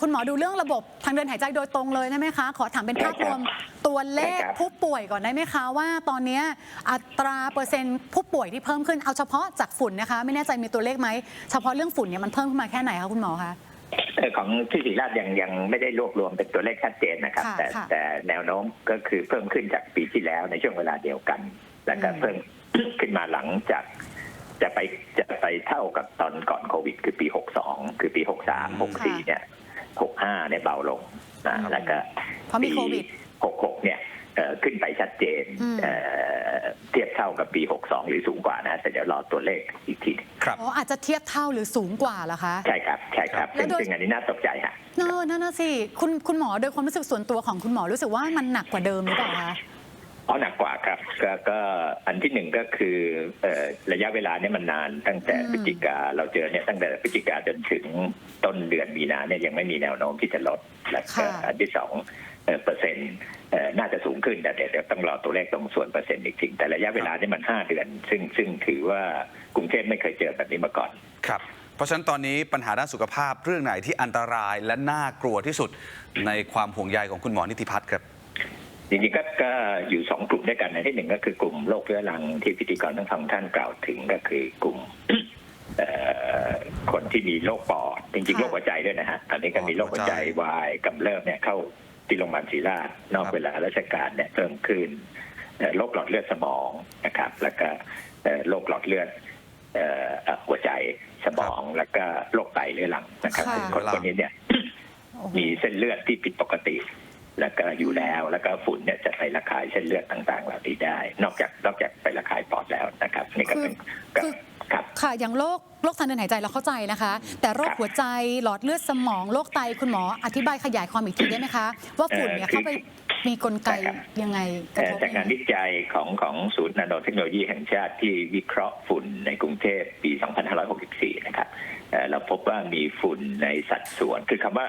คุณหมอดูเรื่องระบบทางเดินหายใจโดยตรงเลยได้ไหมคะ ขอถามเป็นภาพรวมตัวเลขได้ครับผู้ป่วยก่อนได้ไหมคะว่าตอนเนี้ยอัตราเปอร์เซ็นต์ผู้ป่วยที่เพิ่มขึ้นเอาเฉพาะจากฝุ่นนะคะ ไม่แน่ใจมีตัวเลขไหมเฉพาะเรื่องฝุ่นเนี่ยมันเพิ่มขึ้นมาแค่ไหนคะคุณหมอคะเอ่อของที่ศรีราชยังยังไม่ได้รวบรวมเป็นตัวเลขชัดเจนนะครับค่ะแต่ค่ะแต่แนวโน้มก็คือเพิ่มขึ้นจากปีที่แล้วในช่วงเวลาเดียวกัน แล้วก็อืมเพิ่มขึ้นมาหลังจากจะไปจะไปเท่ากับตอนก่อนโควิด คือปี 62 คือปี 63 64เนี่ย 65เนี่ยเบาลงนะแล้วก็เพราะมีโควิด66เนี่ยเอ่อขึ้นไปชัดเจนอืมเอ่อเทียบเท่ากับปี 62 หรือสูงกว่านะแต่เดี๋ยวรอตัวเลขอีกทีครับอ๋ออาจจะเทียบเท่าหรือสูงกว่าเหรอคะ ใช่ครับใช่ครับแล้วซึ่งโดยซึ่งอันนี้น่าตกใจฮะเนอะนั่นน่ะสิคุณคุณหมอโดยความรู้สึกส่วนตัวของคุณหมอรู้สึกว่ามันหนักกว่าเดิมหรือเปล่าคะ อ๋อหนักกว่าครับก็ก็อันที่หนึ่งก็คือเอ่อระยะเวลาเนี่ยมันนานตั้งแต่อืมพฤศจิกาเราเจอเนี่ยตั้งแต่พฤศจิกาจนถึงต้นเดือนมีนาเนี่ยยังไม่มีแนวโน้มที่จะลดและก็อันที่สองเอ่อเปอร์เซ็นต์เอ่อน่าจะสูงขึ้นแต่เดี๋ยวเดี๋ยวต้องรอตัวเลขตรงส่วนเปอร์เซ็นต์อีกทีแต่ระยะเวลาเนี่ยมันห้าเดือน ซึ่งซึ่งถือว่ากรุงเทพไม่เคยเจอแบบนี้มาก่อนครับเพราะฉะนั้นตอนนี้ปัญหาด้านสุขภาพเรื่องไหนที่อันตรายและน่ากลัวที่สุดในความห่วงใยของคุณหมอนิติพัฒน์ครับ จริงๆก็ก็อยู่สองกลุ่มด้วยกันในที่หนึ่งก็คือกลุ่มโรคเรื้อรังที่พิธีกรทั้งสองท่านกล่าวถึงก็คือกลุ่มเอ่อคนที่มีโรคปอดจริงๆค่ะโรคหัวใจด้วยนะฮะตอนนี้ก็มีโรคหัวใจวายกำเริบเนี่ยเข้าที่โรงพยาบาลศรีราชนอกครับเวลาราชการเนี่ยเพิ่มขึ้นเอ่อโรคหลอดเลือดสมองนะครับ แล้วก็เอ่อโรคหลอดเลือดเอ่อเอ่อหัวใจสมองแล้วก็โรคไตเรื้อรังนะครับค่ะซึ่งคนคนนี้เนี่ยโอ้โหมีเส้นเลือดที่ผิดปกติ แล้วก็อยู่แล้ว แล้วก็ฝุ่นเนี่ยจะไประคายเส้นเลือดต่างๆเหล่านี้ได้ นอกจากนอกจากไประคายปอดแล้วนะครับนี่ก็เป็นก็คือครับ ค่ะอย่างโรคโรคทางเดินหายใจเราเข้าใจนะคะ แต่โรคครับหัวใจหลอดเลือดสมองโรคไตคุณหมออธิบายขยายความอีกทีได้ไหมคะ ว่าฝุ่นเนี่ยเอ่อคือเข้าไปมีกลไกใช่ครับยังไงกระเอ่อทบจากงานวิจัยของของศูนย์นาโนเทคโนโลยีแห่งชาติที่วิเคราะห์ฝุ่นในกรุงเทพปี 2564 นะครับเอ่อเราพบว่ามีฝุ่นในสัดส่วน คือคำว่า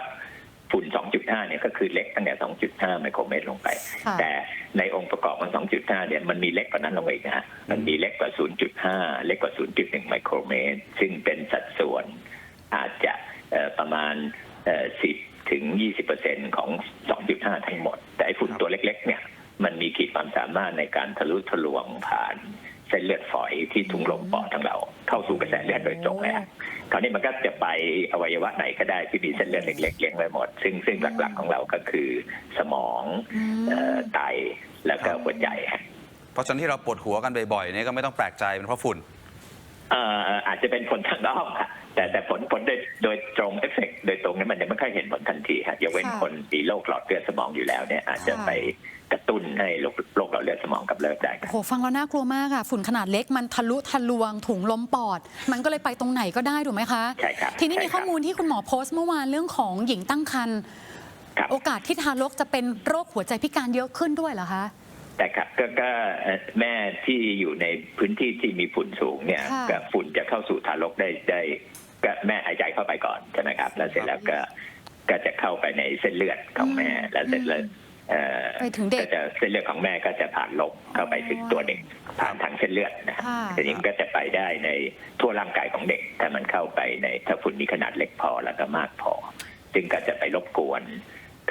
ฝุ่น 2.5 เนี่ยก็คือเล็กตั้งแต่ 2.5 ไมโครเมตรลงไปค่ะแต่ในองค์ประกอบของ 2.5 เนี่ยมันมีเล็กกว่านั้นลงไปอีกนะฮะมันมีเล็กกว่า 0.5 เล็กกว่า 0.1 ไมโครเมตร ซึ่งเป็นสัดส่วนอาจจะเอ่อประมาณเอ่อ10 ถึง 20%ของ 2.5 ทั้งหมด แต่ไอ้ฝุ่นครับตัวเล็ก ๆ เนี่ยมันมีขีดความสามารถในการทะลุทะลวงผ่านเส้นเลือดฝอยที่ถุงลมปอดของเรา เข้าสู่กระแสเลือดโดยตรงเลยฮะ คราวนี้มันก็จะไปอวัยวะไหนก็ได้ที่มีเส้นเลือดเล็กๆเลี้ยงไว้หมด ซึ่งซึ่งหลักๆของเราก็คือสมองอืมเอ่อไตแล้วก็หัวใจฮะเพราะฉะนั้นที่เราปวดหัวกันบ่อยๆเนี่ยก็ไม่ต้องแปลกใจเป็นเพราะฝุ่นเอ่ออาจจะเป็นผลทางอ้อมค่ะแต่แต่ผลผลโดยโดยตรงเอฟเฟกโดยตรงเนี่ยมันยังไม่ค่อยเห็นผลทันทีค่ะยกเว้นค่ะคนมีโรคหลอดเลือดสมองอยู่แล้วเนี่ยอาจจะค่ะไป กระตุ้นให้โรคโรคหลอดเลือดสมองกำเริบได้ครับ โหฟังแล้วน่ากลัวมากอะฝุ่นขนาดเล็กมันทะลุทะลวงถุงลมปอด มันก็เลยไปตรงไหนก็ได้ถูกไหมคะ ใช่ครับทีนี้มีใช่ครับข้อมูลที่คุณหมอโพสต์เมื่อวานเรื่องของหญิงตั้งครรภ์ครับ โอกาสที่ทารกจะเป็นโรคหัวใจพิการเยอะขึ้นด้วยเหรอคะ แต่ครับก็ก็เอ่อแม่ที่อยู่ในพื้นที่ที่มีฝุ่นสูงเนี่ยค่ะ ก็ฝุ่นจะเข้าสู่ทารกได้ได้ก็แม่หายใจเข้าไปก่อนใช่ไหมครับ แล้วเสร็จแล้วก็ก็จะเข้าไปในเส้นเลือดของแม่อืมแล้วเสร็จแล้วเอ่อ ไปถึงเด็กก็จะเส้นเลือดของแม่ก็จะผ่านลมเข้าไปถึงตัวเด็ก ผ่านทางเส้นเลือดนะค่ะทีนี้มันก็จะไปได้ในทั่วร่างกายของเด็ก ถ้ามันเข้าไปในถ้าฝุ่นมีขนาดเล็กพอแล้วก็มากพอซึ่งก็จะไปรบกวน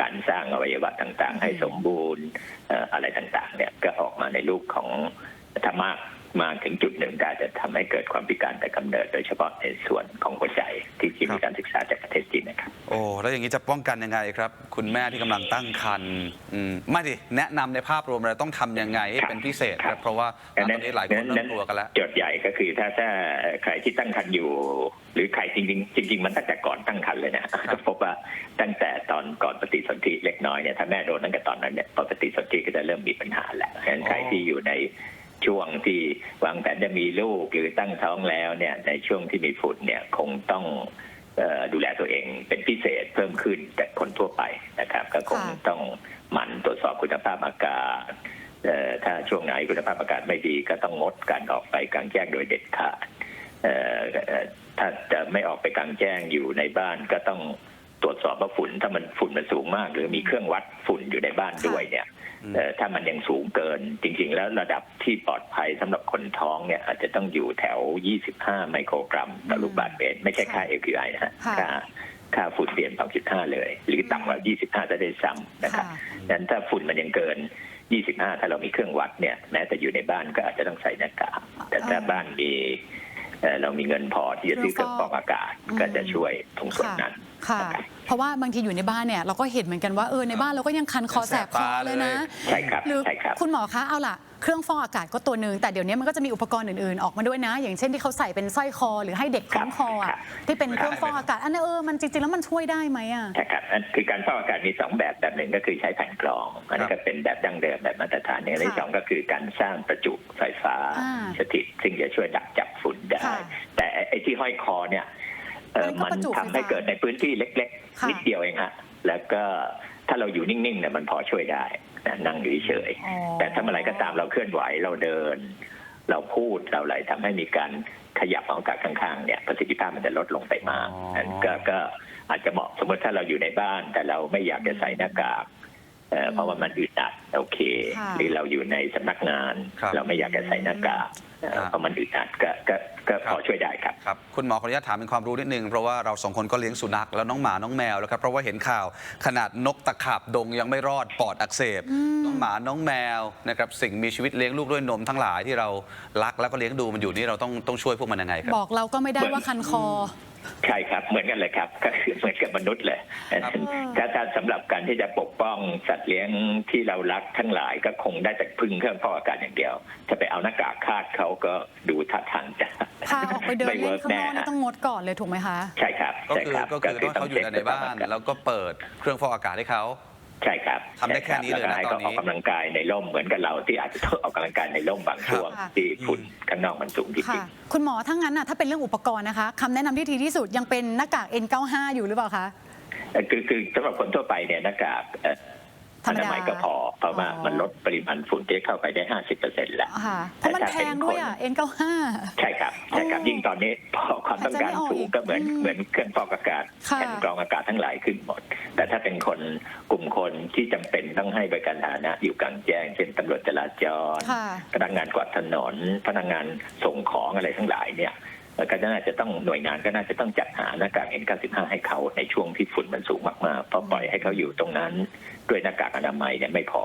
การสร้างอวัยวะต่างๆ ให้สมบูรณ์เอ่ออะไรต่างๆเนี่ยก็ออกมาในรูปของธรรมะ มากถึงจุดหนึ่งก็อาจจะทำให้เกิดความพิการแต่กำเนิด โดยเฉพาะในส่วนของหัวใจที่ที่มีการศึกษาจากประเทศจีนนะครับ โอ้ แล้วอย่างนี้จะป้องกันยังไงครับ คุณแม่ที่กำลังตั้งครรภ์อืมไม่ดิแนะนำในภาพรวมเราต้องทำยังไงให้เป็นพิเศษคครัรับบเพราะว่าตอนนี้หลายคนเริ่มกลัวกันแล้วโจทย์ใหญ่ก็คือถ้าถ้าใครที่ตั้งครรภ์อยู่ หรือใครจริงๆจริง ๆ มันตั้งแต่ก่อนตั้งครรภ์เลยนะก็พบว่าตั้งแต่ตอนก่อนปฏิสนธิเล็กน้อยเนี่ยถ้าแม่โดนตั้งแต่ตอนนั้นเนี่ยพอปฏิสนธิก็จะเริ่มมีปัญหาแล้วฉะนั้นใครที่อยู่ใน ช่วงที่วางแผนจะมีลูกหรือตั้งท้องแล้วเนี่ยในช่วงที่มีฝุ่นเนี่ยคงต้องดูแลตัวเองเป็นพิเศษเพิ่มขึ้นจากคนทั่วไปนะครับ ก็คงต้องหมั่นตรวจสอบคุณภาพอากาศถ้าช่วงไหนคุณภาพอากาศไม่ดีก็ต้องงดการออกไปกลางแจ้งโดยเด็ดขาดถ้าจะไม่ออกไปกลางแจ้งอยู่ในบ้านก็ต้อง ตรวจสอบว่าฝุ่นถ้ามันฝุ่นมันสูงมาก หรือมีเครื่องวัดฝุ่นอยู่ในบ้านด้วยเนี่ยอืมเอ่อถ้ามันยังสูงเกิน จริง ๆ แล้วระดับที่ปลอดภัยสำหรับคนท้องเนี่ยอาจจะต้องอยู่แถว 25 ไมโครกรัมต่อลูกบาศก์เมตร ไม่ใช่ค่า AQI นะฮะค่ะค่าค่าฝุ่นเปลี่ยน2.5 เลย หรือต่ำกว่า 25 จะได้ซ้ำนะครับค่ะดังนั้นถ้าฝุ่นมันยังเกิน 25 ถ้าเรามีเครื่องวัดเนี่ยแม้แต่อยู่ในบ้านก็อาจจะต้องใส่หน้ากากแต่ถ้าอ่าบ้านมีเอ่อเรามีเงินพอที่จะซื้อเครื่องฟอกอากาศอืมก็จะช่วยตรงส่วนนั้น ค่ะนะครับเพราะว่าบางทีอยู่ในบ้านเนี่ยเราก็เห็นเหมือนกันว่าเออในบ้านเราก็ยังคันคอแสบคอเลยนะใช่ครับหรือใช่ครับ คุณหมอคะเอาล่ะเครื่องฟอกอากาศก็ตัวหนึ่งแต่เดี๋ยวนี้มันก็จะมีอุปกรณ์อื่นๆออกมาด้วยนะ อย่างเช่นที่เขาใส่เป็นสร้อยคอ หรือให้เด็กคล้องคอครัอะบที่เป็นเครื่องฟอกอากาศอันนั้นเออมันจริงๆแล้วมันช่วยได้ไหมอะ ใช่ครับอันคือการฟอกอากาศมีสองแบบแบบหนึ่งก็คือใช้แผ่นกรองอันนี้ครัก็บเป็นแบบดั้งเดิมแบบมาตรฐานอย่างที่ค่ะสองก็คือการสร้างประจุไฟฟ้าอ่าสถิตซึ่งจะช่วยดักจับฝุ่นได้ ค่ะแต่ไอ้ที่ห้อยคอเนี่ยเอ่อ มัมันนก็ประจุไฟฟ้าทำให้เกิดในพื้นที่เล็กค่ะๆนิดเดียวเองฮะแล้วก็ถ้าเราอยู่นิ่งๆเนี่ยมันพอช่วยได้นะนั่งอยู่เฉยๆอ๋อแต่ถ้าเมื่อไหรก็ตามเราเคลื่อนไหวเราเดิน เราพูดเราอะไรทำให้มีการขยับของอากาศข้างๆเนี่ยประสิทธิภาพมันจะลดลงไปมากอ๋อนั้นก็ก็อาจจะเหมาะสมมติถ้าเราอยู่ในบ้าน แต่เราไม่อยากจะใส่หน้ากากเอ่อเพราะว่ามันอึดอัดโอเคค่ะหรือเราอยู่ในสำนักงานครับเราไม่อยากจะใส่หน้ากาก เอ่อครับเพราะมันอึดอัดก็ก็ก็พอช่วยได้ครับ ครับคุณหมอขออนุญาตถามเป็นความรู้นิดนึง เพราะว่าเราสองคนก็เลี้ยงสุนัขแล้วน้องหมาน้องแมวแล้วครับเพราะว่าเห็นข่าวขนาดนกตะขาบดงยังไม่รอดปอดอักเสบ น้องหมาน้องแมวนะครับสิ่งมีชีวิตเลี้ยงลูกด้วยนมทั้งหลายที่เรารักแล้วก็เลี้ยงดูมันอยู่นี่เราต้องต้องช่วยพวกมันยังไงครับ บอกเราก็ไม่ได้ว่าคันคอ ใช่ครับ เหมือนกันเลยครับ ก็คือเหมือนกับมนุษย์เลยครับถ้าถ้าสำหรับการที่จะปกป้องสัตว์เลี้ยงที่เรารักทั้งหลายก็คงได้แต่พึ่งเครื่องฟอกอากาศอย่างเดียว จะไปเอาหน้ากากคาดเขาก็ดูท่าทางจะพาออกไปเดินไม่เล่เวินร์กข้างนแน่อกนี่ฮะต้องงดก่อนเลยถูกไหมคะ ใช่ครับก็ใช่คือครับก็คือต้องให้เขาอยู่แต่ในบ้านครับแล้วก็เปิดเครื่องฟอกอากาศให้เขาใช่ครับทำได้แค่นี้เลยนะใช่ตรับอนนี้แล้วก็ให้เขาออกกำลังกายในร่มเหมือนกับเราที่อาจจะต้องออกกำลังกายในร่มบางช่วงค่ะที่ฝุ่นข้างนอกมันสูงจริค่ะงคุณหมอถ้างั้นน่ะถ้าเป็นเรื่องอุปกรณ์นะคะคำแนะนำที่ดีที่สุดยังเป็นหน้ากาก N95 อยู่หรือเปล่าคะๆเอ่อคือคือสำหรับคนทั่วไปเนี่ยหน้ากากเอ่อ ธรอรมดานามัยก็พอ เพราะว่าอ๋อมันลดปริมาณฝุ่นที่เข้าไปได้ห้าสิบเปอร์เซ็นต์แล้วค่ะเพราะมันแพงด้วยอะ N95 ใช่ครับใช่ครับโอ้ยิ่งตอนนี้พอความต้องการสูงก็เหมือนอืมเหมือนเครื่องฟอกอากาศค่ะแผ่นกรองอากาศทั้งหลายขึ้นหมด แต่ถ้าเป็นคนกลุ่มคนที่จำเป็นต้องให้บริการสาธารณะอยู่กลางแจ้ง เช่นตำรวจจราจรค่ะพนักงานกวาดถนนพนักงานส่งของอะไรทั้งหลายเนี่ย แล้วก็น่าจะต้องหน่วยงานก็น่าจะต้องจัดหาหน้ากาก N95 ให้เขาในช่วงที่ฝุ่นมันสูงมากๆเพราะปล่อยให้เขาอยู่ตรงนั้น ด้วยหน้ากากอนามัยเนี่ยไม่พอ